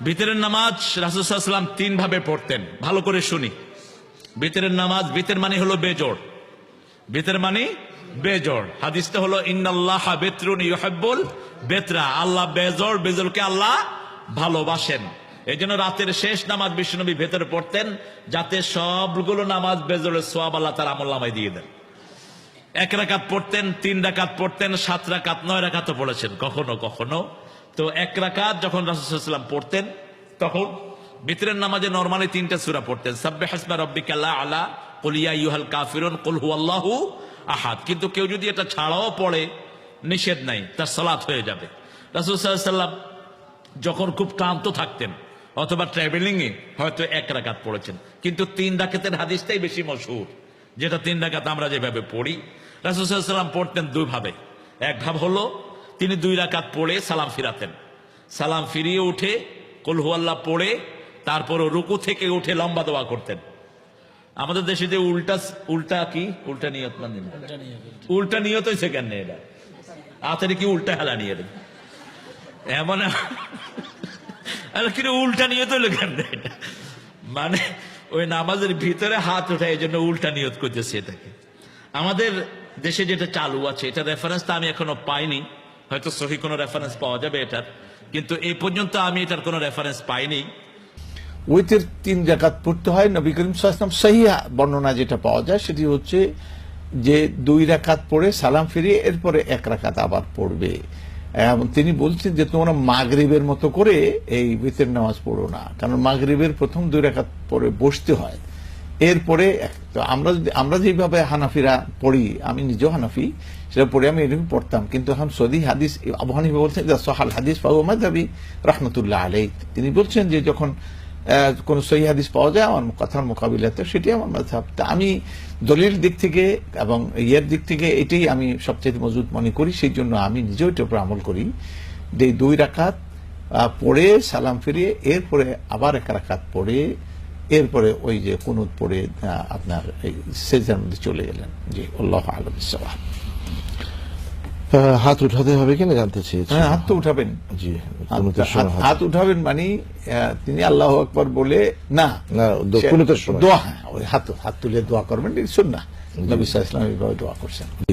ভিতরের নামাজ রাসুসাল্লাম তিন ভাবে পড়তেন। ভালো করে শুনি। ভিতরের নামাজ ভিতর মানে হলো বেজোড়। ভিতর মানে বেজোড়। হাদিসটা হলো, ইন্নাল্লাহ বেতরুন বেতরা। আল্লাহ বেজোড়, বেজোড়কে আল্লাহ ভালোবাসেন। এই জন্য রাতের শেষ নামাজ বিষ্ণুনবী ভেতরে পড়তেন, যাতে সবগুলো নামাজ বেজোড়ের সোয়াব আল্লাহ তার আমল নামায় দিয়ে দেন। এক রাকাত পড়তেন, তিন রাকাত পড়তেন, সাত রাকাত, নয় রাকাতও পড়েছেন। কখনো কখনো তো এক রাকাত যখন রাসুসাল্লাম পড়তেন, তখন ভিতরের নামাজে নর্মালি তিনটা সুরা পড়তেন। সাব্বে হাসমা রব্বিকাল্লাহ আলা কলিয়া ইউহাল কাফিরুন, কুল হুয়াল্লাহু আহাদ। কিন্তু কেউ যদি এটা ছাড়াও পড়ে, নিষেধ নাই, তার সালাত হয়ে যাবে। রাসুল সাল্লাম যখন খুব ক্লান্ত থাকতেন, অথবা ট্রাভেলিং এ হয়তো এক রাকাত পড়েছেন। কিন্তু তিন রাকাতের হাদিসটাই বেশি মশহুর, যেটা তিন ডাকাত আমরা যেভাবে পড়ি। রাসুসাল্লাম পড়তেন দুইভাবে। এক ভাব হলো তিনি দুই রাকাত পড়ে সালাম ফিরাতেন। সালাম ফিরিয়ে উঠে কলহুয়াল্লাহ পড়ে তারপর রুকু থেকে উঠে লম্বা দোয়া করতেন। আমাদের দেশে যে উল্টা উল্টা কি? উল্টা নিয়ত মানে উল্টা নিয়ত হয়েছে কেন এটা? আতারে কি উল্টা হেলা নিয়ে এমন কিন্তু উল্টা নিয়ত হইল কেন এটা? মানে ওই নামাজের ভিতরে হাত ওঠা এই জন্য উল্টা নিয়ত করতেছে এটাকে। আমাদের দেশে যেটা চালু আছে এটা রেফারেন্স তো আমি এখনও পাইনি। হয়তো সহি কোনো রেফারেন্স পাওয়া যাবে এটার। কিন্তু এই পর্যন্ত আমি এটার কোনো রেফারেন্স পাইনি। ওইতের তিন জাকাত পড়তে হয়, নবী করিম সাল্লাম সহি বর্ণনা যেটা পাওয়া যায় সেটি হচ্ছে যে দুই রাকাত পড়ে সালাম ফিরিয়ে, এরপরে এক রাকাত আবার পড়বে। তিনি বলছেন যে তোমরা মাগরিবের মতো করে এই বিতের নামাজ পড়ো না। কারণ মাগরিবের প্রথম দুই রাকাত পরে বসতে হয়। এরপরে আমরা যদি- আমরা যেভাবে হানাফিরা পড়ি, আমি নিজেও হানাফি, সেটা পড়ে আমি এরকম পড়তাম। কিন্তু এখন সদি হাদিস, আবু হানিফা বলছেন যে, সহাল হাদিস পাবো মাদাবি রহমতুল্লাহ আলাই তিনি বলছেন যে, যখন কোন সহি হাদিস পাওয়া যায়, আমার কথার মোকাবিলাতে সেটি আমার মাঝহাব তা আমি দলিল দিক থেকে এবং ইয়ের দিক থেকে এটাই আমি সবচেয়ে মজবুত মনে করি। সেই জন্য আমি নিজেও এটার উপর আমল করি যে, দুই রাকাত পড়ে সালাম ফিরিয়ে, এরপরে আবার এক রাকাত পড়ে এরপরে ওই যে কুনুত পড়ে আপনার এই সেজার মধ্যে চলে গেলেন। জি আল্লাহ আলম সালাম আহ, হাত উঠাতে হবে কিনা জানতে চেয়েছি। হ্যাঁ হাত তো উঠাবেন। জি হাত- উঠাবেন মানে তিনি আল্লাহ আকবর বলে না। না। দোয়া হ্যাঁ হাত হাত তুলে দোয়া করবেন সুন্নাহ। নবী আলাইহি দোয়া করছেন।